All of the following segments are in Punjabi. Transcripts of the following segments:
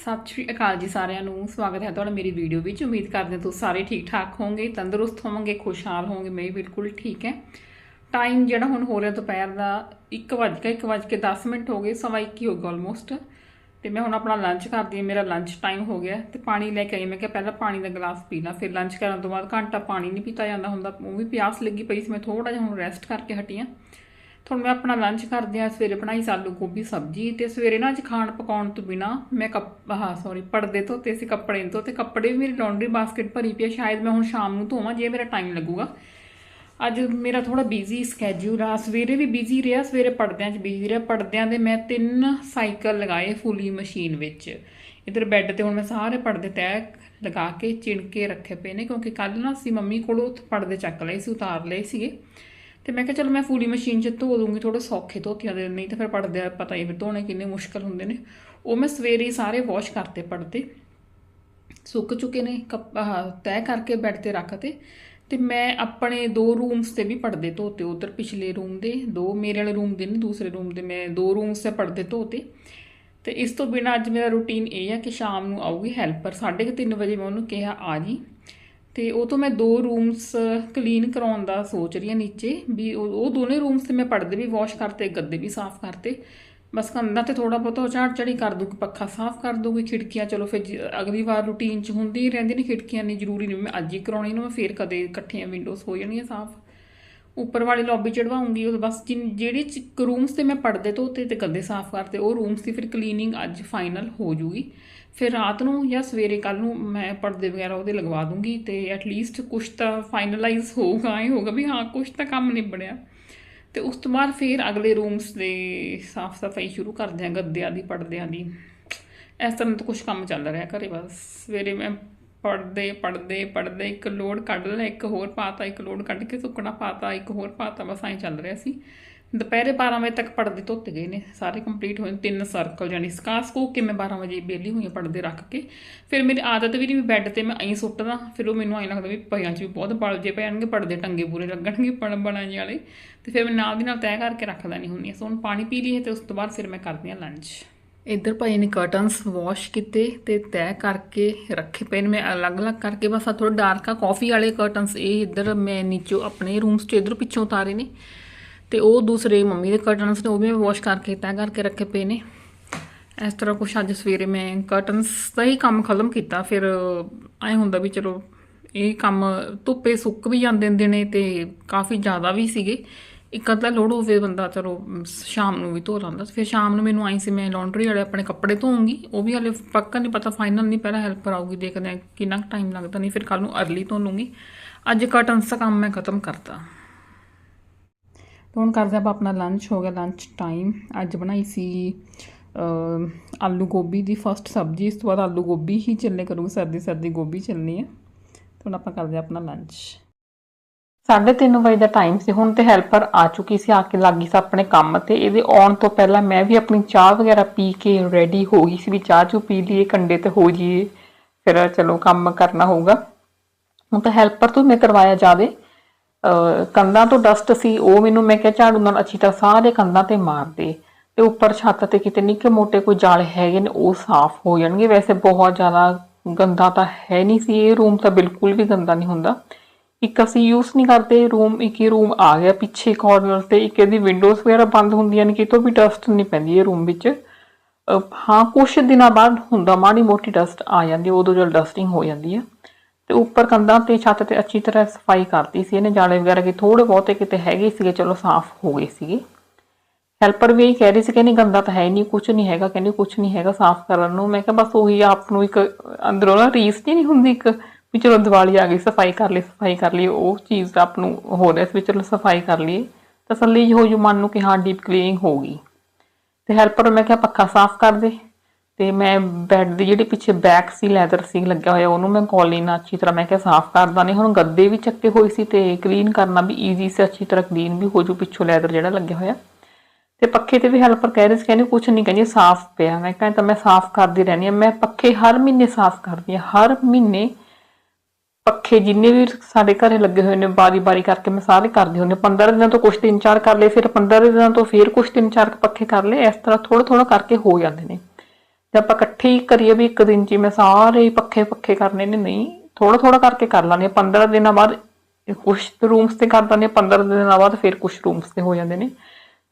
ਸਤਿ ਸ਼੍ਰੀ ਅਕਾਲ ਜੀ ਸਾਰਿਆਂ ਨੂੰ, ਸਵਾਗਤ ਹੈ ਤੁਹਾਡਾ ਮੇਰੀ ਵੀਡੀਓ ਵਿੱਚ। ਉਮੀਦ ਕਰਦੇ ਹਾਂ ਤੁਸੀਂ ਸਾਰੇ ਠੀਕ ਠਾਕ ਹੋਵੋਗੇ, ਤੰਦਰੁਸਤ ਹੋਵੋਗੇ, ਖੁਸ਼ਹਾਲ ਹੋਵੋਗੇ। ਮੈਂ ਵੀ ਬਿਲਕੁਲ ਠੀਕ ਹੈ। ਟਾਈਮ ਜਿਹੜਾ ਹੁਣ ਹੋ ਰਿਹਾ ਦੁਪਹਿਰ ਦਾ 1:10 ਮਿੰਟ ਹੋ ਗਏ, ਸਵਾ ਇੱਕ ਹੀ ਹੋ ਗਿਆ ਆਲਮੋਸਟ ਤੇ ਮੈਂ ਹੁਣ ਆਪਣਾ ਲੰਚ ਕਰਦੀ ਹਾਂ, ਮੇਰਾ ਲੰਚ ਟਾਈਮ ਹੋ ਗਿਆ। ਤੇ ਪਾਣੀ ਲੈ ਕੇ ਆਈ, ਮੈਂ ਕਿਹਾ ਪਹਿਲਾਂ ਪਾਣੀ ਦਾ ਗਲਾਸ ਪੀ ਲਾਂ, ਫਿਰ ਲੰਚ ਕਰਨ ਤੋਂ ਬਾਅਦ ਘੰਟਾ ਪਾਣੀ ਨਹੀਂ ਪੀਤਾ ਜਾਂਦਾ ਹੁੰਦਾ, ਉਹ ਵੀ ਪਿਆਸ ਲੱਗੀ ਪਈ ਸੀ, ਮੈਂ ਥੋੜਾ ਜਿਹਾ ਹੁਣ ਰੈਸਟ ਕਰਕੇ ਹਟੀ ਹਾਂ ਹੁਣ ਮੈਂ ਆਪਣਾ ਲੰਚ ਕਰਦੀ ਆ ਸਵੇਰੇ ਬਣਾਈ ਸੀ ਆਲੂ ਗੋਭੀ, ਸਬਜ਼ੀ ਤੇ ਸਵੇਰੇ ਨਾ ਅੱਜ ਖਾਣ ਪਕਾਉਣ ਤੋਂ ਬਿਨਾ ਮੈਂ ਕੱਪ ਹਾਂ ਸੌਰੀ ਪਰਦੇ ਧੋਤੇ ਸੀ, ਕੱਪੜੇ ਤੋਂ ਤੇ ਕੱਪੜੇ ਵੀ ਮੇਰੀ ਲਾਂਡਰੀ ਬਾਸਕਟ ਭਰੀ ਪਈ ਸ਼ਾਇਦ ਮੈਂ ਹੁਣ ਸ਼ਾਮ ਨੂੰ ਧੋਵਾਂ, ਜੇ ਮੇਰਾ ਟਾਈਮ ਲੱਗੂਗਾ। ਅੱਜ ਮੇਰਾ ਥੋੜਾ ਬਿਜ਼ੀ ਸਕੇਜੂਲ ਆ, ਸਵੇਰੇ ਵੀ ਬਿਜ਼ੀ ਰਿਹਾ, ਸਵੇਰੇ ਪੜਦਿਆਂ 'ਚ ਬਿਜ਼ੀ ਰਿਹਾ ਪੜਦਿਆਂ ਦੇ ਮੈਂ ਤਿੰਨ ਸਾਈਕਲ ਲਗਾਏ ਫੁੱਲੀ ਮਸ਼ੀਨ ਵਿੱਚ। ਇਧਰ ਬੈੱਡ ਤੇ ਹੁਣ ਮੈਂ ਸਾਰੇ ਪਰਦੇ ਤੈਅ ਲਗਾ ਕੇ, ਚਿਣ ਕੇ ਰੱਖੇ ਪਏ ਨੇ, ਕਿਉਂਕਿ ਕੱਲ ਨਾ ਸੀ ਮੰਮੀ ਕੋਲੋਂ ਪਰਦੇ ਚੱਕ ਲਏ ਸੀ, ਉਤਾਰ ਲਏ ਸੀਗੇ। ਤੇ ਮੈਂ ਕਿਹਾ ਚਲੋ ਮੈਂ ਫੂਲੀ ਮਸ਼ੀਨ 'ਚ ਧੋ ਦੂੰਗੀ ਥੋੜੇ ਸੌਖੇ ਧੋਤੀਆਂ ਦੇ, ਨਹੀਂ ਤਾਂ ਫਿਰ ਪੜਦੇ ਪਤਾ ਹੀ ਫਿਰ ਧੋਣੇ ਕਿੰਨੇ ਮੁਸ਼ਕਲ ਹੁੰਦੇ ਨੇ। ਉਹ ਮੈਂ ਸਵੇਰੇ ਹੀ ਸਾਰੇ ਵਾਸ਼ ਕਰਤੇ ਪੜਦੇ ਸੁੱਕ ਚੁੱਕੇ ਨੇ, ਕੱਪ ਤੈਅ ਕਰਕੇ ਬੈੱਡ ਤੇ ਰੱਖਤੇ। ਤੇ ਮੈਂ ਆਪਣੇ ਦੋ ਰੂਮਸ ਤੇ ਵੀ ਪਰਦੇ ਧੋਤੇ, ਉਧਰ ਪਿਛਲੇ ਰੂਮ ਦੇ, ਦੋ ਮੇਰੇ ਵਾਲੇ ਰੂਮ ਦੇ ਨੇ, ਦੂਸਰੇ ਰੂਮ ਦੇ ਮੈਂ ਦੋ ਰੂਮਸ ਤੇ ਪਰਦੇ ਧੋਤੇ। ਤੇ ਇਸ ਤੋਂ ਬਿਨਾ ਅੱਜ ਮੇਰਾ ਰੂਟੀਨ ਇਹ ਹੈ ਕਿ ਸ਼ਾਮ ਨੂੰ ਆਊਗੀ ਹੈਲਪਰ 3:30 ਵਜੇ ਮੈਂ ਉਹਨੂੰ ਕਿਹਾ, ਆ ਜੀ। ਤੇ ਉਹ ਤੋਂ ਮੈਂ ਦੋ ਰੂਮਸ ਕਲੀਨ ਕਰਾਉਣ ਦਾ ਸੋਚ ਰਹੀ ਹਾਂ ਨੀਚੇ, ਵੀ ਉਹ ਉਹ ਦੋਨੇ ਰੂਮਸ ਤੇ ਮੈਂ ਪਰਦੇ ਵੀ ਵਾਸ਼ ਕਰਤੇ, ਗੱਦੇ ਵੀ ਸਾਫ਼ ਕਰਤੇ। ਬਸ ਕੰਧਾਂ ਤੇ ਥੋੜਾ ਬਹੁਤਾ ਝਾੜ ਝੜੀ ਕਰ ਦੂੰਗੀ ਪੱਖਾ ਸਾਫ਼ ਕਰ ਦੂੰਗੀ ਖਿੜਕੀਆਂ ਚਲੋ ਫਿਰ ਜ- ਅਗਲੀ ਵਾਰ ਰੂਟੀਨ 'ਚ ਹੁੰਦੀ ਹੀ ਰਹਿੰਦੀ ਨੇ, ਖਿੜਕੀਆਂ ਨਹੀਂ ਜ਼ਰੂਰੀ ਨਹੀਂ, ਮੈਂ ਅੱਜ ਹੀ ਕਰਾਉਣੀ ਨੂੰ, ਮੈਂ ਫੇਰ ਕਦੇ ਇਕੱਠੀਆਂ ਵਿੰਡੋਜ਼ ਹੋ ਜਾਣੀਆਂ ਸਾਫ਼। ਉੱਪਰ ਵਾਲੀ ਲੌਬੀ ਚੜਵਾਉਂਗੀ ਉਹ ਬਸ ਜਿਨ- ਜਿਹੜੇ ਚ ਰੂਮਸ ਤੇ ਮੈਂ ਪਰਦੇ ਧੋਤੇ ਤੇ ਗੱਦੇ ਸਾਫ਼ ਕਰਤੇ ਉਹ ਰੂਮਸ ਦੀ ਫਿਰ ਕਲੀਨਿੰਗ ਅੱਜ ਫਾਈਨਲ ਹੋ ਜੂਗੀ। ਫਿਰ ਰਾਤ ਨੂੰ ਜਾਂ ਸਵੇਰੇ ਕੱਲ ਨੂੰ ਮੈਂ ਪਰਦੇ ਵਗੈਰਾ ਉਹਦੇ ਲਗਵਾ ਦੂੰਗੀ ਤੇ ਐਟ ਲੀਸਟ ਕੁਝ ਤਾਂ ਫਾਈਨਲਾਈਜ਼ ਹੋਊਗਾ ਇਹ ਹੋਊਗਾ ਵੀ ਹਾਂ ਕੁਝ ਤਾਂ ਕੰਮ ਨਿਬੜਿਆ। ਤੇ ਉਸ ਤੋਂ ਬਾਅਦ ਫਿਰ ਅਗਲੇ ਰੂਮਸ ਦੇ ਸਾਫ਼ ਸਫ਼ਾਈ ਸ਼ੁਰੂ ਕਰਦੇ ਹਾਂ, ਗੱਦਿਆਂ ਦੀ, ਪਰਦਿਆਂ ਦੀ। ਇਸ ਤਰ੍ਹਾਂ ਤਾਂ ਕੁਝ ਕੰਮ ਚੱਲ ਰਿਹਾ ਘਰੇ ਬਸ। ਸਵੇਰੇ ਮੈਂ ਪੜਦੇ ਪੜਦੇ ਪੜਦੇ ਇੱਕ ਲੋਡ ਕੱਢ ਲਿਆ ਇੱਕ ਹੋਰ ਪਾਤਾ, ਇੱਕ ਲੋਡ ਕੱਢ ਕੇ ਸੁੱਕਣਾ ਪਾਤਾ, ਇੱਕ ਹੋਰ ਪਾਤਾ, ਬਸ ਐਂ ਚੱਲ ਰਿਹਾ ਸੀ। ਦੁਪਹਿਰੇ 12 ਵਜੇ ਤੱਕ ਪੜਦੇ ਧੁੱਤ ਗਏ ਨੇ, ਸਾਰੇ ਕੰਪਲੀਟ ਹੋਏ ਤਿੰਨ ਸਰਕਲ ਯਾਨੀ ਸਕਾਸ ਕੋ ਕੇ ਮੈਂ 12 ਵਜੇ ਬੇਲੀ ਹੋਈ ਹਾਂ ਪੜਦੇ ਰੱਖ ਕੇ। ਫਿਰ ਮੇਰੀ ਆਦਤ ਵੀ ਨਹੀਂ ਵੀ ਬੈੱਡ ਤੇ ਮੈਂ ਐਂ ਸੁੱਟਦਾ, ਫਿਰ ਉਹ ਮੈਨੂੰ ਐਂ ਲੱਗਦਾ ਵੀ ਪਿਆਂ 'ਚ ਵੀ ਬਹੁਤ ਬਲ ਜੇ ਪੈਣਗੇ ਪੜਦੇ ਟੰਗੇ ਪੂਰੇ ਲੱਗਣਗੇ ਪਣ ਬਣਾਈ ਵਾਲੇ। ਤੇ ਫਿਰ ਮੈਂ ਨਾਲ ਦੀ ਨਾਲ ਤੈਅ ਕਰਕੇ ਰੱਖਦਾ ਨਹੀਂ ਹੁੰਦੀ ਸੋ ਹੁਣ ਪਾਣੀ ਪੀ ਲਈਏ ਤੇ ਉਸ ਤੋਂ ਬਾਅਦ ਫਿਰ ਮੈਂ ਕਰਦੀ ਹਾਂ ਲੰਚ ਇੱਧਰ ਪਏ ਨੇ ਕਰਟਨਸ ਵਾਸ਼ ਕੀਤੇ ਤੇ ਤੈਅ ਕਰਕੇ ਰੱਖੇ ਪਏ ਨੇ। ਮੈਂ ਅਲੱਗ-ਅਲੱਗ ਕਰਕੇ ਬਸ ਆ ਥੋੜਾ ਡਾਰਕ ਆ ਕਾਫੀ ਵਾਲੇ ਕਰਟਨਸ ਇਹ ਇੱਧਰ ਮੈਂ ਨੀਚੋਂ ਆਪਣੇ ਰੂਮਸ ਚ ਇੱਧਰ ਪਿੱਛੋਂ ਉਤਾਰੇ ਨੇ। ਤੇ ਉਹ ਦੂਸਰੇ ਮੰਮੀ ਦੇ ਕਰਟਨਸ ਨੇ, ਉਹ ਵੀ ਮੈਂ ਵਾਸ਼ ਕਰਕੇ ਤੈਅ ਕਰਕੇ ਰੱਖੇ ਪਏ ਨੇ। ਇਸ ਤਰ੍ਹਾਂ ਕੁਛ ਅੱਜ ਸਵੇਰੇ ਮੈਂ ਕਰਟਨਸ ਦਾ ਹੀ ਕੰਮ ਖਤਮ ਕੀਤਾ। ਫਿਰ ਐ ਹੁੰਦਾ ਵੀ ਚਲੋ, ਇਹ ਕੰਮ ਧੁੱਪੇ ਸੁੱਕ ਵੀ ਜਾਂਦੇ ਹੁੰਦੇ ਨੇ ਤੇ ਕਾਫੀ ਜ਼ਿਆਦਾ ਵੀ ਸੀਗੇ। ਇੱਕ ਅੱਧਾ ਲੋੜ ਹੋਵੇ ਬੰਦਾ, ਚਲੋ ਸ਼ਾਮ ਨੂੰ ਵੀ ਧੋ ਲੈਂਦਾ। ਫਿਰ ਸ਼ਾਮ ਨੂੰ ਮੈਨੂੰ ਆਈ ਸੀ, ਮੈਂ ਲਾਂਡਰੀ ਵਾਲੇ ਆਪਣੇ ਕੱਪੜੇ ਧੋਉਂਗੀ ਉਹ ਵੀ ਹਲੇ ਪੱਕਾ ਨਹੀਂ ਪਤਾ ਫਾਈਨਲ ਨਹੀਂ ਪਹਿਲਾਂ ਹੈਲਪਰ ਆਊਗੀ ਦੇਖਦੇ ਹਾਂ ਕਿੰਨਾ ਟਾਈਮ ਲੱਗਦਾ। ਨਹੀਂ, ਫਿਰ ਕੱਲ ਨੂੰ ਅਰਲੀ ਧੋ ਲੂੰਗੀ ਅੱਜ ਕਰਟਨਸ ਦਾ ਕੰਮ ਮੈਂ ਖਤਮ ਕਰਤਾ। ਹੁਣ ਕਰਦੇ ਆਪਾਂ ਆਪਣਾ ਲੰਚ ਹੋ ਗਿਆ ਲੰਚ ਟਾਈਮ ਅੱਜ ਬਣਾਈ ਸੀ ਆਲੂ ਗੋਭੀ ਦੀ ਫਸਟ ਸਬਜ਼ੀ। ਇਸ ਤੋਂ ਬਾਅਦ ਆਲੂ ਗੋਭੀ ਹੀ ਚੱਲਨੇ ਕਰੂਗੀ ਸਰਦੀ ਸਰਦੀ ਗੋਭੀ ਚੱਲਣੀ ਹੈ ਤੇ ਹੁਣ ਆਪਾਂ ਕਰਦੇ ਹਾਂ ਆਪਣਾ ਲੰਚ 3:30 ਵਜੇ ਦਾ ਟਾਈਮ ਸੀ, ਹੁਣ ਤੇ ਹੈਲਪਰ ਆ ਚੁੱਕੀ ਸੀ, ਆ ਕੇ ਲੱਗੀ ਸੀ ਆਪਣੇ ਕੰਮ ਤੇ। ਇਹਦੇ ਆਉਣ ਤੋਂ ਪਹਿਲਾਂ ਮੈਂ ਵੀ ਆਪਣੀ ਚਾਹ ਵਗੈਰਾ ਪੀ ਕੇ ਰੈਡੀ ਹੋ ਗਈ ਸੀ ਵੀ ਚਾਹ ਚੂ ਪੀ ਲਈਏ, ਕੰਡੇ ਤੇ ਹੋ ਜਾਈਏ, ਫਿਰ ਚਲੋ ਕੰਮ ਕਰਨਾ ਹੋਊਗਾ। ਹੁਣ ਤਾਂ ਹੈਲਪਰ ਤੋਂ ਮੈਂ ਕਰਵਾਇਆ ਜਾਵੇ। ਕੰਧਾਂ ਤੋਂ ਡਸਟ ਸੀ, ਉਹ ਮੈਨੂੰ ਮੈਂ ਕਿਹਾ ਝਾੜੂ ਨਾਲ ਅੱਛੀ ਤਰ੍ਹਾਂ ਸਾਰੇ ਕੰਧਾਂ ਤੇ ਮਾਰ ਦੇ। ਤੇ ਉੱਪਰ ਛੱਤ ਤੇ ਕਿਤੇ ਨਿੱਕੇ ਮੋਟੇ ਕੋਈ ਜਾਲ ਹੈਗੇ ਨੇ, ਉਹ ਸਾਫ਼ ਹੋ ਜਾਣਗੇ। ਵੈਸੇ ਬਹੁਤ ਜ਼ਿਆਦਾ ਗੰਦਾ ਤਾਂ ਹੈ ਨਹੀਂ ਸੀ, ਇਹ ਰੂਮ ਤਾਂ ਬਿਲਕੁਲ ਵੀ ਗੰਦਾ ਨਹੀਂ ਹੁੰਦਾ। ਇੱਕ ਅਸੀਂ ਯੂਜ਼ ਨਹੀਂ ਕਰਦੇ ਰੂਮ ਇੱਕ ਹੀ ਰੂਮ ਆ ਗਿਆ ਪਿੱਛੇ ਕਾਰਨਰ ਤੇ, ਇੱਕ ਇਹਦੀ ਵਿੰਡੋਜ਼ ਵਗੈਰਾ ਬੰਦ ਹੁੰਦੀਆਂ ਨੇ, ਕਿਤੋਂ ਵੀ ਡਸਟ ਨਹੀਂ ਪੈਂਦੀ ਇਹ ਰੂਮ ਵਿੱਚ। ਹਾਂ, ਕੁਛ ਦਿਨਾਂ ਬਾਅਦ ਹੁੰਦਾ, ਮਾੜੀ ਮੋਟੀ ਡਸਟ ਆ ਜਾਂਦੀ ਉਦੋਂ ਜਦ ਡਸਟਿੰਗ ਹੋ ਜਾਂਦੀ ਹੈ। ਤੇ ਉੱਪਰ ਕੰਧਾਂ ਤੇ, ਛੱਤ ਤੇ ਅੱਛੀ ਤਰ੍ਹਾਂ ਸਫ਼ਾਈ ਕਰਤੀ ਸੀ ਇਹਨੇ, ਜਾਲੇ ਵਗੈਰਾ ਕਿ ਥੋੜੇ ਬਹੁਤੇ ਕਿਤੇ ਹੈਗੇ ਸੀਗੇ, ਚਲੋ ਸਾਫ਼ ਹੋ ਗਏ ਸੀਗੇ। ਹੈਲਪਰ ਵੀ ਇਹੀ ਕਹਿ ਰਹੀ ਸੀ ਕਿ ਨਹੀਂ, ਗੰਦਾ ਤਾਂ ਹੈ ਹੀ ਨਹੀਂ ਕੁਝ ਨਹੀਂ ਹੈਗਾ, ਕਹਿੰਦੀ ਕੁਝ ਨਹੀਂ ਹੈਗਾ ਸਾਫ਼ ਕਰਨ ਨੂੰ। ਮੈਂ ਕਿਹਾ ਬਸ ਉਹੀ ਆਪ ਨੂੰ ਇੱਕ ਅੰਦਰੋਂ ਨਾ ਰੀਸ ਜਿਹੀ ਨਹੀਂ ਹੁੰਦੀ ਇੱਕ। ਵੀ ਚਲੋ ਦੀਵਾਲੀ ਆ ਗਈ, ਸਫ਼ਾਈ ਕਰ ਲਈ, ਸਫ਼ਾਈ ਕਰ ਲਈ, ਉਹ ਚੀਜ਼ ਦਾ ਆਪ ਨੂੰ ਹੋ ਰਿਹਾ ਸੀ ਵੀ ਚਲੋ ਸਫ਼ਾਈ ਕਰ ਲਈਏ। ਤਸੱਲੀ ਜਿਹੀ ਹੋ ਜੂ ਮਨ ਨੂੰ ਕਿ ਹਾਂ ਡੀਪ ਕਲੀਨਿੰਗ ਹੋ ਗਈ। ਤੇ ਹੈਲਪਰ ਮੈਂ ਕਿਹਾ, ਪੱਖਾ ਸਾਫ਼ ਕਰ ਦੇ। ਤੇ ਮੈਂ ਬੈੱਡ ਦੀ ਜਿਹੜੀ ਪਿੱਛੇ ਬੈਕ ਸੀ ਲੈਦਰ ਸੀ, ਲੱਗਿਆ ਹੋਇਆ, ਉਹਨੂੰ ਮੈਂ ਕੋਲੀ ਨਾਲ ਅੱਛੀ ਤਰ੍ਹਾਂ ਮੈਂ ਕਿਹਾ, ਸਾਫ਼ ਕਰਦਾ ਨਹੀਂ, ਹੁਣ ਗੱਦੇ ਵੀ ਚੱਕੇ ਹੋਏ ਸੀ ਤੇ ਕਲੀਨ ਕਰਨਾ ਵੀ ਈਜ਼ੀ ਸੀ, ਅੱਛੀ ਤਰ੍ਹਾਂ ਕਲੀਨ ਵੀ ਹੋ ਜੂ ਪਿੱਛੋਂ ਲੈਦਰ ਜਿਹੜਾ ਲੱਗਿਆ ਹੋਇਆ। ਤੇ ਪੱਖੇ ਤੇ ਵੀ ਹੈਲਪਰ ਕਹਿ ਰਹੀ ਸੀ, ਕਹਿੰਦੀ ਕੁਝ ਨਹੀਂ ਕਹਿੰਦੀ, ਸਾਫ਼ ਪਿਆ। ਮੈਂ ਕਹਿੰਦਾ ਤਾਂ ਮੈਂ ਸਾਫ਼ ਕਰਦੀ ਰਹਿੰਦੀ ਹਾਂ। ਮੈਂ ਪੱਖੇ ਹਰ ਮਹੀਨੇ ਸਾਫ਼ ਕਰਦੀ ਹਾਂ, ਹਰ ਮਹੀਨੇ ਪੱਖੇ ਜਿੰਨੇ ਵੀ ਸਾਡੇ ਘਰੇ ਲੱਗੇ ਹੋਏ ਨੇ, ਬਾਰੀ-ਬਾਰੀ ਕਰਕੇ ਮੈਂ ਸਾਰੇ ਕਰਦੀ ਹੁੰਦੀ ਹਾਂ। 15 ਦਿਨਾਂ ਤੋਂ ਕੁਝ ਤਿੰਨ ਚਾਰ ਕਰ ਲਏ, ਫਿਰ 15 ਦਿਨਾਂ ਤੋਂ ਫਿਰ ਕੁਝ ਤਿੰਨ ਚਾਰ ਪੱਖੇ ਕਰ ਲਏ। ਇਸ ਤਰ੍ਹਾਂ ਥੋੜਾ ਥੋੜਾ ਕਰਕੇ ਹੋ ਜਾਂਦੇ ਨੇ। ਜੇ ਆਪਾਂ ਇਕੱਠੇ ਕਰੀਏ ਵੀ ਇੱਕ ਦਿਨ 'ਚ ਮੈਂ ਸਾਰੇ ਪੱਖੇ ਪੱਖੇ ਕਰਨੇ ਨੇ, ਨਹੀਂ ਥੋੜਾ ਥੋੜਾ ਕਰਕੇ ਕਰ ਲਾਂਗੇ 15 ਦਿਨਾਂ ਬਾਅਦ ਕੁਝ ਰੂਮਸ ਤੇ ਕਰ ਦਿੰਦੇ 15 ਦਿਨਾਂ ਬਾਅਦ ਫਿਰ ਕੁਝ ਰੂਮਸ ਤੇ ਹੋ ਜਾਂਦੇ ਨੇ।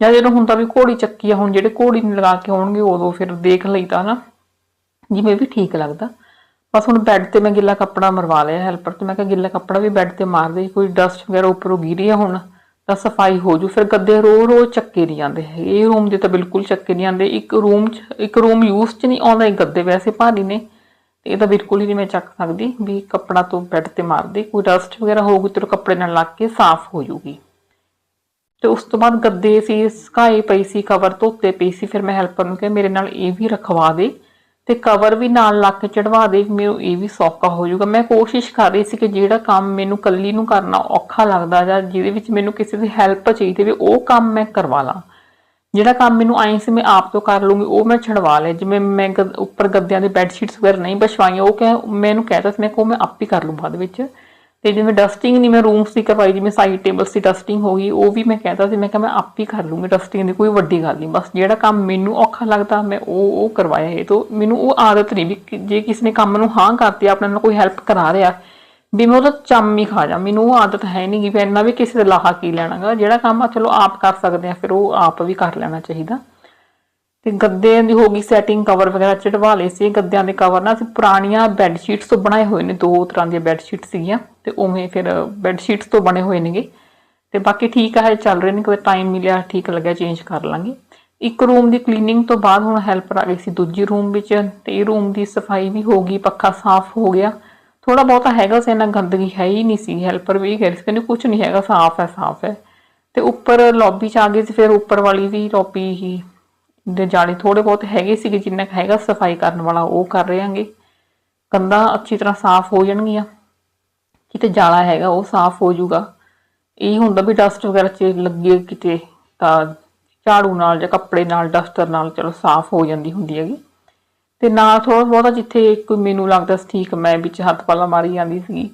ਜਾਂ ਜਦੋਂ ਹੁੰਦਾ ਵੀ ਘੋੜੀ ਚੱਕੀ ਆ, ਹੁਣ ਜਿਹੜੇ ਘੋੜੀ ਲਗਾ ਕੇ ਆਉਣਗੇ, ਉਦੋਂ ਫਿਰ ਦੇਖ ਲਈਦਾ ਨਾ, ਜਿਵੇਂ ਵੀ ਠੀਕ ਲੱਗਦਾ। ਬਸ ਹੁਣ ਬੈੱਡ ਤੇ ਮੈਂ ਗਿੱਲਾ ਕੱਪੜਾ ਮਰਵਾ ਲਿਆ ਹੈਲਪਰ ਤੇ, ਮੈਂ ਕਿਹਾ ਗਿੱਲਾ ਕੱਪੜਾ ਵੀ ਬੈੱਡ ਤੇ ਮਾਰ ਦੇ, ਕੋਈ ਡਸਟ ਵਗੈਰਾ ਉੱਪਰੋਂ ਗਿਰੀ ਆ ਹੁਣ, ਤਾਂ ਸਫ਼ਾਈ ਹੋ ਜੂ। ਫਿਰ ਗੱਦੇ ਰੋ ਰੋ ਚੱਕੇ ਨਹੀਂ ਜਾਂਦੇ। ਹੈਗੇ ਇਹ ਰੂਮ ਦੇ ਤਾਂ ਬਿਲਕੁਲ ਚੱਕੇ ਨਹੀਂ ਜਾਂਦੇ। ਇੱਕ ਰੂਮ 'ਚ, ਇੱਕ ਰੂਮ ਯੂਜ਼ 'ਚ ਨਹੀਂ ਆਉਂਦਾ ਇਹ ਗੱਦੇ ਵੈਸੇ ਭਾਰੀ ਨੇ ਤੇ ਇਹ ਤਾਂ ਬਿਲਕੁਲ ਹੀ ਨਹੀਂ ਮੈਂ ਚੱਕ ਸਕਦੀ ਵੀ ਕੱਪੜਾ ਤੋਂ ਬੈੱਡ ਤੇ ਮਾਰ ਦੇ। ਕੋਈ ਡਸਟ ਵਗੈਰਾ ਹੋਊਗੀ ਤੇ ਉਹ ਕੱਪੜੇ ਨਾਲ ਲੱਗ ਕੇ ਸਾਫ਼ ਹੋ ਜੂਗੀ। ਤੇ ਉਸ ਤੋਂ ਬਾਅਦ ਗੱਦੇ ਸੀ ਸਕਾਈ ਪਈ ਸੀ ਕਵਰ ਧੋਤੇ ਪਈ ਸੀ। ਫਿਰ ਮੈਂ ਹੈਲਪਰ ਨੂੰ ਕਿਹਾ, ਮੇਰੇ ਨਾਲ ਇਹ ਵੀ ਰਖਵਾ ਦੇ। ਤੇ ਕਵਰ ਵੀ ਨਾਲ ਲਾ ਕੇ ਚੜਵਾ ਦੇ ਮੈਨੂੰ ਇਹ ਵੀ ਸੌਖਾ ਹੋ ਜਾਊਗਾ। ਮੈਂ ਕੋਸ਼ਿਸ਼ ਕਰ ਰਹੀ ਸੀ ਕਿ ਜਿਹੜਾ ਕੰਮ ਮੈਨੂੰ ਕੱਲੀ ਨੂੰ ਕਰਨਾ ਔਖਾ ਲੱਗਦਾ ਜਾਂ ਜਿਹਦੇ ਵਿੱਚ ਮੈਨੂੰ ਕਿਸੇ ਦੀ ਹੈਲਪ ਚਾਹੀਦੀ ਵੀ ਉਹ ਕੰਮ ਮੈਂ ਕਰਵਾ ਲਾਂ। ਜਿਹੜਾ ਕੰਮ ਮੈਨੂੰ ਆਏ ਸੀ, ਮੈਂ ਆਪ ਤੋਂ ਕਰ ਲੂੰਗੀ ਉਹ ਮੈਂ ਛਡਵਾ ਲਿਆ ਜਿਵੇਂ ਮੈਂ ਗੱਦ- ਉੱਪਰ ਗੱਦਿਆਂ ਦੇ ਬੈੱਡ ਸ਼ੀਟਸ ਵਗੈਰਾ ਨਹੀਂ ਬਛਵਾਈਆਂ, ਉਹ ਕਹਿ, ਮੈਨੂੰ ਕਹਿਤਾ ਸੀ, ਮੈਂ ਕਿ ਉਹ ਮੈਂ ਆਪ ਹੀ ਕਰ ਲੂੰ ਬਾਅਦ ਵਿੱਚ। ਤੇ ਜਿਵੇਂ ਡਸਟਿੰਗ ਨਹੀਂ ਮੈਂ ਰੂਮਸ ਦੀ ਕਰਵਾਈ ਜਿਵੇਂ ਸਾਈਡ ਟੇਬਲਸ ਦੀ ਡਸਟਿੰਗ ਹੋ ਗਈ, ਉਹ ਵੀ ਮੈਂ ਕਹਿਤਾ ਸੀ, ਮੈਂ ਕਿਹਾ ਮੈਂ ਆਪ ਹੀ ਕਰ ਲੂੰਗੀ ਡਸਟਿੰਗ ਦੀ, ਕੋਈ ਵੱਡੀ ਗੱਲ ਨਹੀਂ, ਬਸ ਜਿਹੜਾ ਕੰਮ ਮੈਨੂੰ ਔਖਾ ਲੱਗਦਾ, ਮੈਂ ਉਹ ਉਹ ਕਰਵਾਇਆ ਇਹ ਤੋਂ, ਮੈਨੂੰ ਉਹ ਆਦਤ ਨਹੀਂ ਵੀ ਜੇ ਕਿਸੇ ਨੇ ਕੰਮ ਨੂੰ ਹਾਂ ਕਰਤੀ, ਆਪਣੇ ਨਾਲ ਕੋਈ ਹੈਲਪ ਕਰਾ ਰਿਹਾ, ਵੀ ਮੈਂ ਉਹਦਾ ਚੰਮ ਹੀ ਖਾ ਜਾ, ਮੈਨੂੰ ਉਹ ਆਦਤ ਹੈ ਨਹੀਂ ਕਿ ਵੀ ਇੰਨਾ ਵੀ ਕਿਸੇ ਦਾ ਲਾਹਾ ਕੀ ਲੈਣਾਗਾ, ਜਿਹੜਾ ਕੰਮ ਆ ਚਲੋ ਆਪ ਕਰ ਸਕਦੇ ਆ, ਫਿਰ ਉਹ ਆਪ ਵੀ ਕਰ ਲੈਣਾ ਚਾਹੀਦਾ। ਤੇ ਗੱਦਿਆਂ ਦੀ ਹੋ ਗਈ ਸੈਟਿੰਗ ਕਵਰ ਵਗੈਰਾ ਚੜਵਾ ਲਏ ਸੀ, ਗੱਦਿਆਂ ਦੇ ਕਵਰ ਨਾ ਅਸੀਂ ਪੁਰਾਣੀਆਂ ਬੈੱਡ ਸ਼ੀਟਸ ਤੋਂ ਬਣਾਏ ਹੋਏ ਨੇ, ਦੋ ਤਰ੍ਹਾਂ ਦੀਆਂ ਬੈੱਡ ਸ਼ੀਟਸ ਸੀਗੀਆਂ ਤੇ ਉਵੇਂ ਫਿਰ ਬੈੱਡ ਸ਼ੀਟਸ ਤੋਂ ਬਣੇ ਹੋਏ ਨੇਗੇ। ਤੇ ਬਾਕੀ ਠੀਕ ਆ ਹੈ ਚੱਲ ਰਹੇ ਨੇ, ਕੋਈ ਟਾਈਮ ਮਿਲਿਆ, ਠੀਕ ਲੱਗਿਆ ਚੇਂਜ ਕਰ ਲਾਂਗੇ। ਇੱਕ ਰੂਮ ਦੀ ਕਲੀਨਿੰਗ ਤੋਂ ਬਾਅਦ ਹੁਣ ਹੈਲਪਰ ਆ ਗਈ ਸੀ ਦੂਜੀ ਰੂਮ ਵਿੱਚ, ਤੇ ਇਹ ਰੂਮ ਦੀ ਸਫ਼ਾਈ ਵੀ ਹੋ ਗਈ, ਪੱਖਾ ਸਾਫ਼ ਹੋ ਗਿਆ। ਥੋੜਾ ਬਹੁਤਾ ਹੈਗਾ ਸੀ ਇਹਨਾਂ ਗੰਦਗੀ ਹੈ ਹੀ ਨਹੀਂ ਸੀ ਹੈਲਪਰ ਵੀ ਕਹਿ ਰਹੀ ਸੀ, ਕਹਿੰਦੇ ਕੁਝ ਨਹੀਂ ਹੈਗਾ, ਸਾਫ਼ ਹੈ ਸਾਫ਼ ਹੈ। ਤੇ ਉੱਪਰ ਲੌਬੀ ਚ ਆ ਗਏ ਸੀ, ਫਿਰ ਉੱਪਰ ਵਾਲੀ ਵੀ ਲੌਬੀ ਹੀ ਦੇ ਜਾਲੇ ਥੋੜੇ ਬਹੁਤ ਹੈਗੇ ਸੀਗੇ, ਜਿੰਨਾ ਕੁ ਹੈਗਾ ਸਫ਼ਾਈ ਕਰਨ ਵਾਲਾ, ਉਹ ਕਰ ਰਹੇ ਕੰਧਾਂ ਅੱਛੀ ਤਰ੍ਹਾਂ ਸਾਫ਼ ਹੋ ਜਾਣਗੀਆਂ। ਕਿਤੇ ਜਾਲਾ ਹੈਗਾ, ਉਹ ਸਾਫ਼ ਹੋ ਜਾਊਗਾ। ਇਹ ਹੁੰਦਾ ਵੀ ਡਸਟ ਵਗੈਰਾ ਚ ਲੱਗੇ ਕਿਤੇ, ਤਾਂ ਝਾੜੂ ਨਾਲ ਜਾਂ ਕੱਪੜੇ ਨਾਲ ਡਸਟਰ ਨਾਲ ਚਲੋ ਸਾਫ਼ ਹੋ ਜਾਂਦੀ ਹੁੰਦੀ ਹੈਗੀ। ਤੇ ਨਾਲ ਥੋੜਾ ਬਹੁਤਾ ਜਿੱਥੇ ਕੋਈ ਮੈਨੂੰ ਲੱਗਦਾ ਸੀ ਠੀਕ, ਮੈਂ ਵਿੱਚ ਹੱਥ ਪਾਲਾ ਮਾਰੀ ਜਾਂਦੀ ਸੀ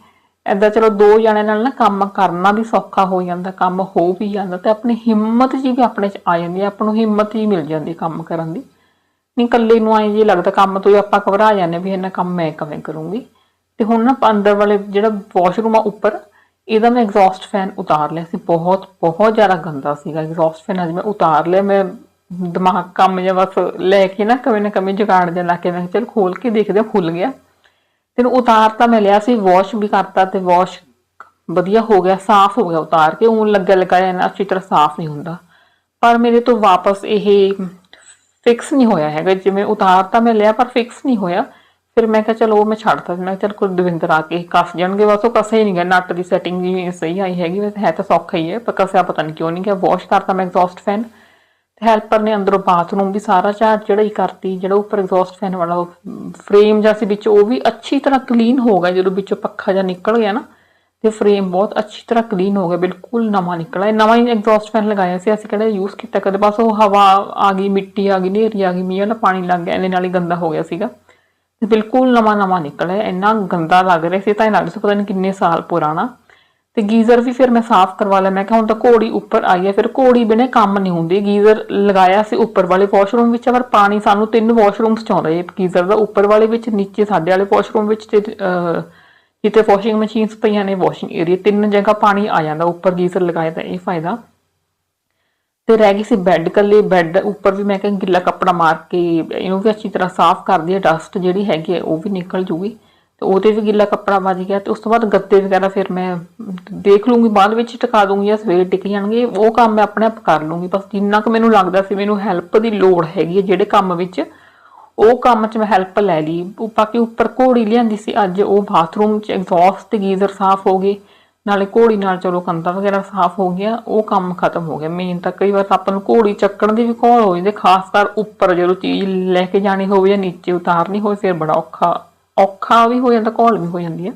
ਐਦਾਂ ਚਲੋ ਦੋ ਜਣਿਆਂ ਨਾਲ ਨਾ ਕੰਮ ਕਰਨਾ ਵੀ ਸੌਖਾ ਹੋ ਜਾਂਦਾ, ਕੰਮ ਹੋ ਵੀ ਜਾਂਦਾ ਤੇ ਆਪਣੀ ਹਿੰਮਤ ਜੀ ਵੀ ਆਪਣੇ ਚ ਆ ਜਾਂਦੀ ਹੈ, ਆਪਾਂ ਨੂੰ ਹਿੰਮਤ ਹੀ ਮਿਲ ਜਾਂਦੀ ਕੰਮ ਕਰਨ ਦੀ। ਨਹੀਂ ਇਕੱਲੇ ਨੂੰ ਆਏ ਜੀ ਲੱਗਦਾ ਕੰਮ ਤੋਂ ਹੀ ਆਪਾਂ ਘਬਰਾ ਜਾਂਦੇ ਵੀ ਇਹਨਾਂ ਕੰਮ ਮੈਂ ਕਿਵੇਂ ਕਰੂੰਗੀ। ਤੇ ਹੁਣ ਨਾ ਅੰਦਰ ਵਾਲੇ ਜਿਹੜਾ ਵਾਸ਼ਰੂਮ ਆ ਉੱਪਰ, ਇਹਦਾ ਮੈਂ ਐਗਜ਼ੌਸਟ ਫੈਨ ਉਤਾਰ ਲਿਆ ਸੀ, ਬਹੁਤ ਬਹੁਤ ਜ਼ਿਆਦਾ ਗੰਦਾ ਸੀਗਾ ਐਗਜ਼ੌਸਟ ਫੈਨ ਅੱਜ ਮੈਂ ਉਤਾਰ ਲਿਆ, ਮੈਂ ਦਿਮਾਗ ਕੰਮ ਜਿਹਾ ਬਸ ਲੈ ਕੇ ਨਾ ਕਵੇਂ ਨਾ ਕਵੇਂ ਜਗਾੜ ਜਿਹਾ ਲਾ ਕੇ ਮੈਂ ਕਿਹਾ ਚਲ ਖੋਲ ਕੇ ਦੇਖਦੇ ਹਾਂ ਖੁੱਲ ਗਿਆ। ਤੇ ਇਹਨੂੰ ਉਤਾਰ ਤਾਂ ਮੈਂ ਲਿਆ ਸੀ ਵਾਸ਼ ਵੀ ਕਰਤਾ ਤੇ ਵਾਸ਼ ਵਧੀਆ ਹੋ ਗਿਆ ਸਾਫ਼ ਹੋ ਗਿਆ ਉਤਾਰ ਕੇ ਉਹ ਲੱਗਾ ਲਗਾਇਆ ਨਾ ਅੱਛੀ ਤਰ੍ਹਾਂ ਸਾਫ਼ ਨਹੀਂ ਹੁੰਦਾ ਪਰ ਮੇਰੇ ਤੋਂ ਵਾਪਸ ਇਹ ਫਿਕਸ ਨਹੀਂ ਹੋਇਆ ਹੈਗਾ ਜਿਵੇਂ ਉਤਾਰ ਤਾਂ ਮੈਂ ਲਿਆ ਪਰ ਫਿਕਸ ਨਹੀਂ ਹੋਇਆ ਫਿਰ ਮੈਂ ਕਿਹਾ ਚਲੋ ਉਹ ਮੈਂ ਛੱਡਤਾ ਸੀ ਮੈਂ ਕਿਹਾ ਚਲ ਕੋਈ ਦਵਿੰਦਰ ਆ ਕੇ ਕੱਸ ਜਾਣਗੇ ਬਸ ਉਹ ਕਸੇ ਹੀ ਨਹੀਂ ਗਿਆ ਨੱਟ ਦੀ ਸੈਟਿੰਗ ਜੀ ਸਹੀ ਆਈ ਹੈਗੀ ਵੈਸੇ ਹੈ ਤਾਂ ਸੌਖਾ ਹੀ ਹੈ ਪਰ ਕਸਿਆ ਪਤਾ ਨਹੀਂ ਕਿਉਂ ਨਹੀਂ ਗਿਆ ਵਾਸ਼ ਕਰਤਾ ਮੈਂ ਐਗਜ਼ੌਸਟ ਫੈਨ ਤੇ ਹੈਲਪਰ ਨੇ ਅੰਦਰੋਂ ਬਾਥਰੂਮ ਵੀ ਸਾਰਾ ਝਾੜ ਚੜਾਈ ਕਰਤੀ, ਜਿਹੜਾ ਉੱਪਰ ਐਗਜ਼ੌਸਟ ਫੈਨ ਵਾਲਾ ਫਰੇਮ ਜਾਂ ਸੀ ਵਿੱਚ ਉਹ ਵੀ ਅੱਛੀ ਤਰ੍ਹਾਂ ਕਲੀਨ ਹੋ ਗਿਆ, ਜਦੋਂ ਵਿੱਚੋਂ ਪੱਖਾ ਜਿਹਾ ਨਿਕਲ ਗਿਆ ਨਾ, ਤੇ ਫਰੇਮ ਬਹੁਤ ਅੱਛੀ ਤਰ੍ਹਾਂ ਕਲੀਨ ਹੋ ਗਿਆ, ਬਿਲਕੁਲ ਨਵਾਂ ਨਿਕਲਿਆ। ਨਵਾਂ ਹੀ ਐਗਜ਼ੌਸਟ ਫੈਨ ਲਗਾਇਆ ਸੀ, ਅਸੀਂ ਕਿਹੜਾ ਯੂਜ਼ ਕੀਤਾ, ਕਦੇ ਬਸ ਉਹ ਹਵਾ ਆ ਗਈ, ਮਿੱਟੀ ਆ ਗਈ ਨੇਰੀ ਆ ਗਈ, ਮੀਂਹ ਵਾਲਾ ਪਾਣੀ ਲੱਗ ਗਿਆ ਇਹਦੇ ਨਾਲ ਹੀ ਗੰਦਾ ਹੋ ਗਿਆ ਸੀਗਾ। ਬਿਲਕੁਲ ਨਵਾਂ ਨਵਾਂ ਨਿਕਲਿਆ, ਇੰਨਾ ਗੰਦਾ ਲੱਗ ਰਿਹਾ ਸੀ, ਤਾਂ ਇਹ ਲੱਗ ਸੀ ਪਤਾ ਨਹੀਂ ਕਿੰਨੇ ਸਾਲ ਪੁਰਾਣਾ। ਤੇ ਗੀਜ਼ਰ ਵੀ ਫਿਰ ਮੈਂ ਸਾਫ਼ ਕਰਵਾ ਲਿਆ। ਮੈਂ ਕਿਹਾ ਹੁਣ ਤਾਂ ਘੋੜੀ ਉੱਪਰ ਆਈ ਹੈ ਫਿਰ ਘੋੜੀ ਬਿਨੇ ਕੰਮ ਨਹੀਂ ਹੁੰਦੀ। ਗੀਜ਼ਰ ਲਗਾਇਆ ਸੀ ਉੱਪਰ ਵਾਲੇ ਵਾਸ਼ਰੂਮ ਵਿੱਚ ਪਰ ਪਾਣੀ ਸਾਨੂੰ ਤਿੰਨ ਵਾਸ਼ਰੂਮਸ ਚ ਆਉਂਦਾ ਇਹ ਗੀਜ਼ਰ ਦਾ ਉੱਪਰ ਵਾਲੇ ਵਿੱਚ ਨੀਚੇ ਸਾਡੇ ਵਾਲੇ ਵਾਸ਼ਰੂਮ ਵਿੱਚ ਤੇ ਅਹ, ਜਿੱਥੇ ਵਾਸ਼ਿੰਗ ਮਸ਼ੀਨਸ ਪਈਆਂ ਨੇ ਵਾਸ਼ਿੰਗ ਏਰੀਆ ਤਿੰਨ ਜਗ੍ਹਾ ਪਾਣੀ ਆ ਜਾਂਦਾ ਉੱਪਰ ਗੀਜ਼ਰ ਲਗਾਇਆ ਤਾਂ ਇਹ ਫਾਇਦਾ। ਤੇ ਰਹਿ ਗਈ ਸੀ ਬੈੱਡ ਕੱਲੇ ਬੈੱਡ ਉੱਪਰ ਵੀ ਮੈਂ ਕਿਹਾ ਗਿੱਲਾ ਕੱਪੜਾ ਮਾਰ ਕੇ ਇਹਨੂੰ ਵੀ ਅੱਛੀ ਤਰ੍ਹਾਂ ਸਾਫ਼ ਕਰ ਦਈਏ। ਡਸਟ ਜਿਹੜੀ ਹੈਗੀ ਹੈ ਉਹ ਵੀ ਨਿਕਲ ਜੂਗੀ। ਉਹਦੇ ਵੀ ਗਿੱਲਾ ਕੱਪੜਾ ਵੱਜ ਗਿਆ ਤੇ ਉਸ ਤੋਂ ਬਾਅਦ ਗੱਤੇ ਵਗੈਰਾ ਫਿਰ ਮੈਂ ਦੇਖ ਲੂੰਗੀ, ਬਾਅਦ ਵਿੱਚ ਟਿਕਾ ਦੂੰਗੀ ਜਾਂ ਸਵੇਰੇ ਟਿਕ ਜਾਣਗੇ, ਉਹ ਕੰਮ ਮੈਂ ਆਪਣੇ ਆਪ ਕਰ ਲੂੰਗੀ। ਬਸ ਜਿੰਨਾ ਕੁ ਮੈਨੂੰ ਲੱਗਦਾ ਸੀ ਮੈਨੂੰ ਹੈਲਪ ਦੀ ਲੋੜ ਹੈਗੀ ਹੈ ਜਿਹੜੇ ਕੰਮ ਵਿੱਚ, ਉਹ ਕੰਮ 'ਚ ਮੈਂ ਹੈਲਪ ਲੈ ਲਈ। ਬਾਕੀ ਉੱਪਰ ਘੋੜੀ ਲਿਆਂਦੀ ਸੀ ਅੱਜ, ਉਹ ਬਾਥਰੂਮ 'ਚ ਐਗਜ਼ੌਸਟ ਤੇ ਗੀਜ਼ਰ ਸਾਫ਼ ਹੋ ਗਏ ਨਾਲੇ ਘੋੜੀ ਨਾਲ ਚਲੋ ਕੰਧਾਂ ਵਗੈਰਾ ਸਾਫ਼ ਹੋ ਗਿਆ ਉਹ ਕੰਮ ਖਤਮ ਹੋ ਗਿਆ। ਮੇਨ ਤਾਂ ਕਈ ਵਾਰ ਆਪਾਂ ਨੂੰ ਘੋੜੀ ਚੱਕਣ ਦੀ ਵੀ ਘੋਲ ਹੋ ਜਾਂਦੀ, ਖਾਸ ਕਰ ਉੱਪਰ ਜਦੋਂ ਚੀਜ਼ ਲੈ ਕੇ ਜਾਣੀ ਹੋਵੇ ਜਾਂ ਨੀਚੇ ਉਤਾਰਨੀ ਹੋਵੇ, ਫਿਰ ਬੜਾ ਔਖਾ ਔਖਾ ਵੀ ਹੋ ਜਾਂਦਾ ਕੋਲ ਵੀ ਹੋ ਜਾਂਦੀ ਹੈ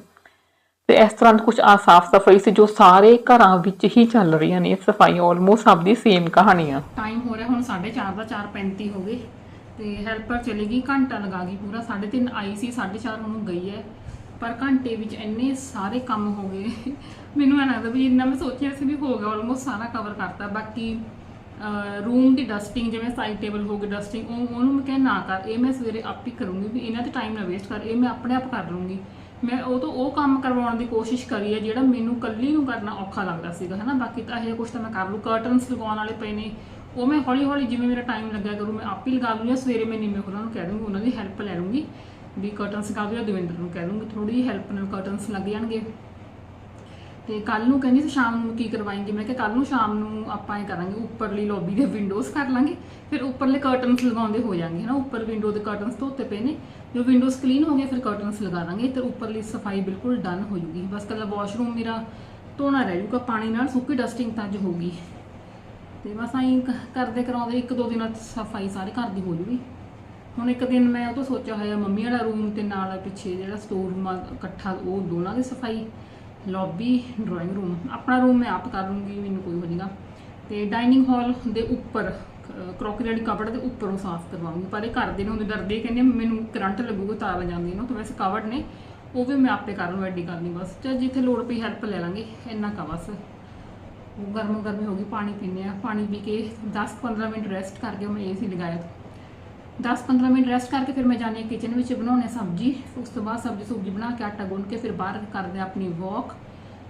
ਤੇ ਇਸ ਤਰ੍ਹਾਂ ਕੁਝ ਆ ਸਾਫ਼ ਸਫ਼ਾਈ ਸੀ ਜੋ ਸਾਰੇ ਘਰਾਂ ਵਿੱਚ ਹੀ ਚੱਲ ਰਹੀਆਂ ਨੇ। ਸਫ਼ਾਈ ਆਲਮੋਸਟ ਸਭ ਦੀ ਸੇਮ ਕਹਾਣੀ ਆ ਟਾਈਮ ਹੋ ਰਿਹਾ, ਹੁਣ 4:30 ਦਾ 4:35 ਹੋ ਗਏ। ਤੇ ਹੈਲਪਰ ਚਲੀ ਗਈ, ਘੰਟਾ ਲਗਾ ਗਈ ਪੂਰਾ। 3:30 ਆਈ ਸੀ 4:30 ਉਹਨੂੰ ਗਈ ਹੈ। ਪਰ ਘੰਟੇ ਵਿੱਚ ਇੰਨੇ ਸਾਰੇ ਕੰਮ ਹੋ ਗਏ। ਮੈਨੂੰ ਐਂ ਲੱਗਦਾ ਵੀ ਇੰਨਾ ਮੈਂ ਸੋਚਿਆ ਸੀ ਵੀ ਹੋ ਗਿਆ ਆਲਮੋਸਟ ਸਾਰਾ ਕਵਰ ਕਰਤਾ। ਬਾਕੀ ਰੂਮ ਦੀ ਡਸਟਿੰਗ ਜਿਵੇਂ ਸਾਈਡ ਟੇਬਲ ਹੋ ਗਈ ਡਸਟਿੰਗ ਉਹ ਉਹਨੂੰ ਮੈਂ ਕਿਹਾ ਨਾ ਕਰ, ਇਹ ਮੈਂ ਸਵੇਰੇ ਆਪ ਹੀ ਕਰੂੰਗੀ ਵੀ ਇਹਨਾਂ ਤੇ ਟਾਈਮ ਨਾ ਵੇਸਟ ਕਰ, ਇਹ ਮੈਂ ਆਪਣੇ ਆਪ ਕਰ ਲੂੰਗੀ। ਮੈਂ ਉਹ ਤੋਂ ਉਹ ਕੰਮ ਕਰਵਾਉਣ ਦੀ ਕੋਸ਼ਿਸ਼ ਕਰੀ ਹੈ, ਜਿਹੜਾ ਮੈਨੂੰ ਕੱਲੀ ਨੂੰ ਕਰਨਾ ਔਖਾ ਲੱਗਦਾ ਸੀਗਾ, ਹਨਾ? ਬਾਕੀ ਤਾਂ ਇਹ ਕੁਝ ਤਾਂ ਮੈਂ ਕਰ ਲੂ ਕਰਟਨਸ ਲਗਾਉਣ ਵਾਲੇ ਪਏ ਨੇ, ਉਹ ਮੈਂ ਹੌਲੀ ਹੌਲੀ ਜਿਵੇਂ ਮੇਰਾ ਟਾਈਮ ਲੱਗਿਆ ਕਰੂ, ਮੈਂ ਆਪ ਹੀ ਲਗਾ ਲੂੰਗੀ ਜਾਂ ਸਵੇਰੇ ਮੈਂ ਨਿੰਮੇ ਉਹਨਾਂ ਨੂੰ ਕਹਿ ਦੂੰਗੀ, ਉਹਨਾਂ ਦੀ ਹੈਲਪ ਲੈ ਲੂੰਗੀ ਵੀ ਕਰਟਨਸ ਲਗਾ ਦਿਓ ਦਵਿੰਦਰ ਨੂੰ ਕਹਿ ਦੂੰਗੀ ਥੋੜੀ ਜਿਹੀ ਹੈਲਪ ਨਾਲ ਕਰਟਨਸ ਲੱਗ ਜਾਣਗੇ। ਤੇ ਕੱਲ ਨੂੰ ਕਹਿੰਦੀ ਸੀ ਸ਼ਾਮ ਨੂੰ ਕੀ ਕਰਵਾਏਂਗੇ? ਮੈਂ ਕਿਹਾ ਕੱਲ ਨੂੰ ਸ਼ਾਮ ਨੂੰ ਆਪਾਂ ਇਹ ਕਰਾਂਗੇ, ਉੱਪਰਲੀ ਲੌਬੀ ਦੇ ਵਿੰਡੋਜ਼ ਕਰ ਲਾਂਗੇ, ਫਿਰ ਉੱਪਰਲੇ ਕਰਟਨਸ ਲਗਾਉਂਦੇ ਹੋ ਜਾਣਗੇ ਹਨਾ? ਉੱਪਰ ਵਿੰਡੋ ਦੇ ਕਰਟਨਸ ਧੋਤੇ ਪਏ ਨੇ, ਜੋ ਵਿੰਡੋਜ਼ ਕਲੀਨ ਹੋ ਗਏ, ਫਿਰ ਕਰਟਨਸ ਲਗਾ ਦਾਂਗੇ ਤੇ ਉੱਪਰਲੀ ਸਫ਼ਾਈ ਬਿਲਕੁਲ ਡਨ ਹੋ ਜੂਗੀ। ਬਸ ਕੱਲਾ ਵਾਸ਼ਰੂਮ ਮੇਰਾ ਧੋਣਾ ਰਹਿ ਜੂਗਾ, ਪਾਣੀ ਨਾਲ ਸੁੱਕੀ ਡਸਟਿੰਗ ਤਾਂ ਅੱਜ ਹੋਊਗੀ ਤੇ ਬਸ ਆਈ ਕਰਦੇ ਕਰਾਉਂਦੇ ਇੱਕ ਦੋ ਦਿਨਾਂ ਸਫ਼ਾਈ ਸਾਰੇ ਘਰ ਦੀ ਹੋ ਜੂਗੀ। ਹੁਣ ਇੱਕ ਦਿਨ ਮੈਂ ਉਹ ਤੋਂ ਸੋਚਿਆ ਹੋਇਆ, ਮੰਮੀ ਵਾਲਾ ਰੂਮ ਤੇ ਨਾਲ ਪਿੱਛੇ ਜਿਹੜਾ ਸਟੋਰ ਰੂਮ ਆ ਇਕੱਠਾ ਉਹ ਦੋਨਾਂ ਦੀ ਸਫ਼ਾਈ ਲੌਬੀ ਡਰਾਇੰਗ ਰੂਮ ਆਪਣਾ ਰੂਮ ਮੈਂ ਆਪ ਕਰ ਲੂੰਗੀ, ਮੈਨੂੰ ਕੋਈ ਹੋ ਜਾਏਗਾ ਤੇ ਡਾਈਨਿੰਗ ਹਾਲ ਦੇ ਉੱਪਰ ਕਰੋਕਰੀ ਵਾਲੀ ਕਬੜ ਦੇ ਉੱਪਰੋਂ ਸਾਫ਼ ਕਰਵਾਉਂਗੀ। ਪਰ ਇਹ ਕਰਦੇ ਨੇ ਉਹਦੇ ਡਰਦੇ ਕਹਿੰਦੇ ਮੈਨੂੰ ਕਰੰਟ ਲੱਗੂਗਾ, ਤਾਰ ਜਾਂਦੀ ਨਾ, ਤਾਂ ਵੈਸੇ ਕਬੜ ਨੇ, ਉਹ ਵੀ ਮੈਂ ਆਪੇ ਕਰ ਲੂ, ਐਡੀ ਕਰਨੀ ਬਸ ਤੇ ਜਿੱਥੇ ਲੋੜ ਪਈ ਹੈਲਪ ਲੈ ਲਾਂਗੇ, ਇੰਨਾ ਕਾ ਬਸ। ਉਹ ਗਰਮੋ ਗਰਮੀ ਹੋ ਗਈ, ਪਾਣੀ ਪੀਂਦੇ ਆ। ਪਾਣੀ ਪੀ ਕੇ 10-15 ਮਿੰਟ ਰੈਸਟ ਕਰਕੇ ਮੈਂ ਏਸੀ ਲਗਾਇਆ। 10-15 ਮਿੰਟ ਰੈਸਟ ਕਰਕੇ ਫਿਰ ਮੈਂ ਜਾਣੀ ਕਿਚਨ ਵਿੱਚ ਬਣਾਉਣੇ ਸਬਜ਼ੀ। ਉਸ ਤੋਂ ਬਾਅਦ ਸਬਜ਼ੀ ਸੁਬਜ਼ੀ ਬਣਾ ਕੇ ਆਟਾ ਗੁੰਨ ਕੇ ਫਿਰ ਬਾਹਰ ਕਰਦੇ ਆ ਆਪਣੀ ਵਾਕ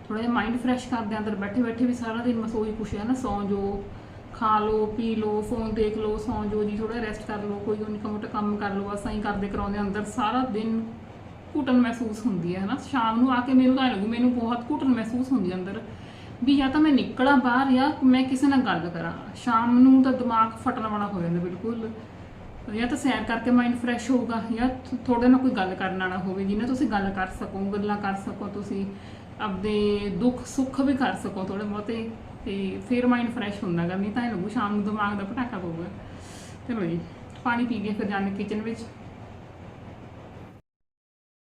ਥੋੜਾ ਜਿਹਾ ਮਾਈਂਡ ਫਰੈਸ਼ ਕਰਦੇ ਆ ਅੰਦਰ ਬੈਠੇ ਬੈਠੇ ਵੀ ਸਾਰਾ ਦਿਨ ਮਸੋਈ ਕੁਛ ਹੈ ਨਾ, ਸੌਂ ਜੋ ਖਾ ਲਓ, ਪੀ ਲਓ ਫੋਨ ਦੇਖ ਲਓ, ਸੌਂ ਜੋ ਜੀ ਥੋੜਾ ਰੈਸਟ ਕਰ ਲਓ, ਕੋਈ ਨਿੱਕਾ ਮੋਟਾ ਕੰਮ ਕਰ ਲਓ, ਬਸ ਐਂ ਕਰਦੇ ਕਰਾਉਂਦੇ ਅੰਦਰ, ਸਾਰਾ ਦਿਨ ਘੁਟਨ ਮਹਿਸੂਸ ਹੁੰਦੀ ਹੈ ਹਨਾ ਸ਼ਾਮ ਨੂੰ ਆ ਕੇ ਮੈਨੂੰ ਤਾਂ ਲੱਗੂ, ਮੈਨੂੰ ਬਹੁਤ ਘੁਟਨ ਮਹਿਸੂਸ ਹੁੰਦੀ ਅੰਦਰ, ਵੀ ਜਾਂ ਤਾਂ ਮੈਂ ਨਿਕਲਾਂ ਬਾਹਰ ਜਾਂ ਮੈਂ ਕਿਸੇ ਨਾਲ ਗੱਲ ਕਰਾਂ। ਸ਼ਾਮ ਨੂੰ ਤਾਂ ਦਿਮਾਗ ਫਟਣ ਵਾਲਾ ਹੋ ਜਾਂਦਾ ਬਿਲਕੁਲ। ਜਾਂ ਤਾਂ ਸੈਰ ਕਰਕੇ ਮਾਈਂਡ ਫਰੈਸ਼ ਹੋਊਗਾ ਜਾਂ ਥੋੜੇ ਨਾਲ ਕੋਈ ਗੱਲ ਕਰਨ ਵਾਲਾ ਹੋਵੇ ਜਿਹਨਾਂ ਤੁਸੀਂ ਗੱਲ ਕਰ ਸਕੋ, ਗੱਲਾਂ ਕਰ ਸਕੋ ਤੁਸੀਂ, ਆਪਦੇ ਦੁੱਖ ਸੁੱਖ ਵੀ ਕਰ ਸਕੋ ਥੋੜੇ ਬਹੁਤੇ, ਤੇ ਫਿਰ ਮਾਈਂਡ ਫਰੈਸ਼ ਹੁੰਦਾ ਗਾ ਨਹੀਂ ਤਾਂ ਇਹ ਲੱਗੂ ਸ਼ਾਮ ਨੂੰ ਦਿਮਾਗ ਦਾ ਪਟਾਕਾ ਪਊਗਾ। ਚਲੋ ਜੀ, ਪਾਣੀ ਪੀ ਕੇ ਫਿਰ ਜਾਣੇ ਕਿਚਨ ਵਿੱਚ।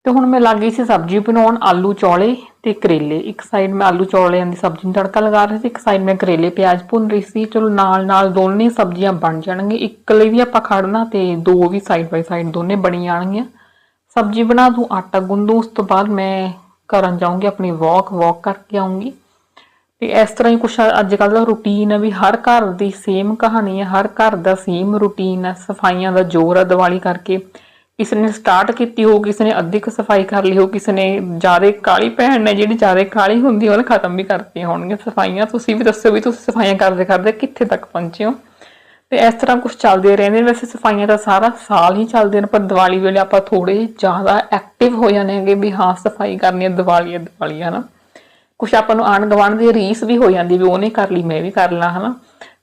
ਤੇ ਹੁਣ ਮੈਂ ਲੱਗ ਗਈ ਸੀ ਸਬਜ਼ੀ ਬਣਾਉਣ, ਆਲੂ ਚੌਲੇ ਤੇ ਕਰੇਲੇ। ਇੱਕ ਸਾਈਡ ਮੈਂ ਆਲੂ ਚੌਲਿਆਂ ਦੀ ਸਬਜ਼ੀ ਨੂੰ ਤੜਕਾ ਲਗਾ ਰਹੀ ਸੀ, ਇੱਕ ਸਾਈਡ ਮੈਂ ਕਰੇਲੇ, ਪਿਆਜ਼ ਭੁੰਨ ਰਹੀ ਸੀ। ਚਲੋ ਨਾਲ ਨਾਲ ਦੋਨੇ ਸਬਜ਼ੀਆਂ ਬਣ ਜਾਣਗੇ ਇੱਕ ਲਈ ਵੀ ਆਪਾਂ ਖੜਨਾ ਤੇ ਦੋ ਵੀ ਸਾਈਡ ਬਾਈ ਸਾਈਡ ਦੋਨੇ ਬਣੀ ਜਾਣਗੀਆਂ ਸਬਜ਼ੀ ਬਣਾ ਦੂੰ, ਆਟਾ ਗੁੰਦੂ ਉਸ ਤੋਂ ਬਾਅਦ ਮੈਂ ਕਰਨ ਜਾਊਂਗੀ, ਆਪਣੀ ਵਾਕ ਵਾਕ ਕਰਕੇ ਆਉਂਗੀ ਤੇ ਇਸ ਤਰ੍ਹਾਂ ਹੀ ਕੁਛ ਅੱਜ ਕੱਲ੍ਹ ਦਾ ਰੁਟੀਨ ਹੈ ਵੀ ਹਰ ਘਰ ਦੀ ਸੇਮ ਕਹਾਣੀ ਹੈ ਹਰ ਘਰ ਦਾ ਸੇਮ ਰੁਟੀਨ ਹੈ ਸਫਾਈਆਂ ਦਾ ਜ਼ੋਰ ਹੈ ਦੀਵਾਲੀ ਕਰਕੇ। ਕਿਸੇ ਨੇ ਸਟਾਰਟ ਕੀਤੀ ਹੋ ਕਿਸੇ ਨੇ ਅੱਧੀ ਕੁ ਸਫ਼ਾਈ ਕਰ ਲਈ ਹੋ ਕਿਸੇ ਨੇ ਜ਼ਿਆਦਾ ਕਾਲੀ ਭੈਣ ਨੇ ਜਿਹੜੀ ਜ਼ਿਆਦਾ ਕਾਲੀ ਹੁੰਦੀ ਉਹਨੇ ਖਤਮ ਵੀ ਕਰਤੀਆਂ ਹੋਣਗੀਆਂ ਸਫਾਈਆਂ। ਤੁਸੀਂ ਵੀ ਦੱਸੋ ਵੀ ਤੁਸੀਂ ਸਫਾਈਆਂ ਕਰਦੇ ਕਰਦੇ ਕਿੱਥੇ ਤੱਕ ਪਹੁੰਚੇ ਹੋ? ਤੇ ਇਸ ਤਰ੍ਹਾਂ ਕੁਝ ਚੱਲਦੇ ਰਹਿੰਦੇ ਨੇ। ਵੈਸੇ ਸਫਾਈਆਂ ਤਾਂ ਸਾਰਾ ਸਾਲ ਹੀ ਚੱਲਦੇ ਨੇ, ਪਰ ਦੀਵਾਲੀ ਵੇਲੇ ਆਪਾਂ ਥੋੜੇ ਜ਼ਿਆਦਾ ਐਕਟਿਵ ਹੋ ਜਾਂਦੇ ਹੈਗੇ ਵੀ ਹਾਂ, ਸਫ਼ਾਈ ਕਰਨੀ ਹੈ ਦੀਵਾਲੀ ਹੈ ਦੀਵਾਲੀ ਹੈ ਨਾ ਕੁਛ ਆਪਾਂ ਨੂੰ ਆਣ ਗਵਾਣ ਦੀ ਰੀਸ ਵੀ ਹੋ ਜਾਂਦੀ ਵੀ ਉਹਨੇ ਕਰ ਲਈ, ਮੈਂ ਵੀ ਕਰ ਲਾਂ, ਹਨਾ।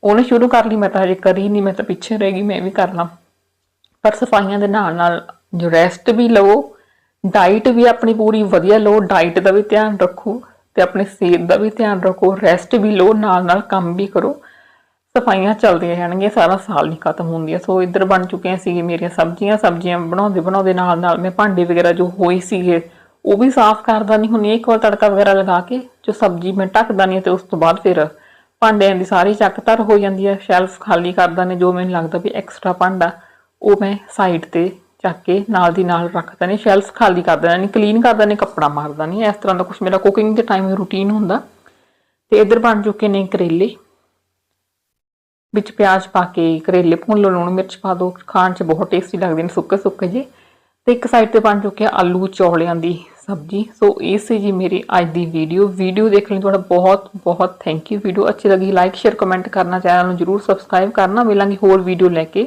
ਉਹਨੇ ਸ਼ੁਰੂ ਕਰ ਲਈ, ਮੈਂ ਤਾਂ ਹਜੇ ਕਰੀ ਨਹੀਂ ਮੈਂ ਤਾਂ ਪਿੱਛੇ ਰਹਿ ਗਈ, ਮੈਂ ਵੀ ਕਰ ਲਾਂ। ਪਰ ਸਫਾਈਆਂ ਦੇ ਨਾਲ ਨਾਲ ਜੋ ਰੈਸਟ ਵੀ ਲਵੋ ਡਾਈਟ ਵੀ ਆਪਣੀ ਪੂਰੀ ਵਧੀਆ ਲਓ ਡਾਈਟ ਦਾ ਵੀ ਧਿਆਨ ਰੱਖੋ ਤੇ ਆਪਣੀ ਸਿਹਤ ਦਾ ਵੀ ਧਿਆਨ ਰੱਖੋ ਰੈਸਟ ਵੀ ਲਓ ਨਾਲ ਨਾਲ ਕੰਮ ਵੀ ਕਰੋ। ਸਫਾਈਆਂ ਚੱਲਦੀਆਂ ਜਾਣਗੀਆਂ ਸਾਰਾ ਸਾਲ ਨਹੀਂ ਖਤਮ ਹੁੰਦੀਆਂ। ਸੋ ਇੱਧਰ ਬਣ ਚੁੱਕੀਆਂ ਸੀ ਮੇਰੀਆਂ ਸਬਜ਼ੀਆਂ ਸਬਜ਼ੀਆਂ ਬਣਾਉਂਦੇ ਬਣਾਉਂਦੇ ਨਾਲ ਨਾਲ ਮੈਂ ਭਾਂਡੇ ਵਗੈਰਾ ਜੋ ਹੋਈ ਸੀਗੇ, ਉਹ ਵੀ ਸਾਫ਼ ਕਰਦਾ ਨਹੀਂ ਹੁੰਦੀ, ਇੱਕ ਵਾਰ ਤੜਕਾ ਵਗੈਰਾ ਲਗਾ ਕੇ ਜੋ ਸਬਜ਼ੀ ਮੈਂ ਢੱਕਦਾ ਨਹੀਂ ਤੇ ਉਸ ਤੋਂ ਬਾਅਦ ਫਿਰ ਭਾਂਡਿਆਂ ਦੀ ਸਾਰੀ ਚੱਕ ਧਰ ਹੋ ਜਾਂਦੀ ਹੈ ਸ਼ੈਲਫ ਖਾਲੀ ਕਰਦਾ ਨੇ, ਜੋ ਮੈਨੂੰ ਲੱਗਦਾ ਵੀ ਐਕਸਟਰਾ ਭਾਂਡਾ ਉਹ ਮੈਂ ਸਾਈਡ ਤੇ ਚੱਕ ਕੇ ਨਾਲ ਦੀ ਨਾਲ ਰੱਖਦਾ ਨੇ ਸ਼ੈਲਫ ਖਾਲੀ ਕਰ ਦੇਣਾ ਕਲੀਨ ਕਰਦਾ ਨੇ, ਕੱਪੜਾ ਮਾਰਦਾ ਨਹੀਂ ਇਸ ਤਰ੍ਹਾਂ ਦਾ ਕੁਝ ਮੇਰਾ ਕੁਕਿੰਗ ਦੇ ਟਾਈਮ ਰੂਟੀਨ ਹੁੰਦਾ। ਤੇ ਇੱਧਰ ਬਣ ਚੁੱਕੇ ਨੇ ਕਰੇਲੇ। ਵਿੱਚ ਪਿਆਜ਼ ਪਾ ਕੇ ਕਰੇਲੇ ਭੁੰਨ ਲਓ, ਲੂਣ ਮਿਰਚ ਪਾ ਦਿਓ ਖਾਣ 'ਚ ਬਹੁਤ ਟੇਸਟੀ ਲੱਗਦੇ ਨੇ, ਸੁੱਕੇ ਸੁੱਕੇ ਜੇ। ਤੇ ਇੱਕ ਸਾਈਡ ਤੇ ਬਣ ਚੁੱਕਿਆ ਆਲੂ ਚੌਲਿਆਂ ਦੀ ਸਬਜੀ। ਸੋ ਇਹ ਸੀ ਜੀ ਮੇਰੀ ਅੱਜ ਦੀ ਵੀਡੀਓ ਵੀਡੀਓ ਦੇਖਣ ਲਈ ਤੁਹਾਡਾ ਬਹੁਤ ਬਹੁਤ ਥੈਂਕ ਯੂ ਵੀਡੀਓ ਅੱਛੀ ਲੱਗੀ ਲਾਈਕ ਸ਼ੇਅਰ ਕਮੈਂਟ ਕਰਨਾ ਚੈਨਲ ਨੂੰ ਜਰੂਰ ਸਬਸਕ੍ਰਾਈਬ ਕਰਨਾ। ਮਿਲਾਂਗੇ ਹੋਰ ਵੀਡੀਓ ਲੈ ਕੇ।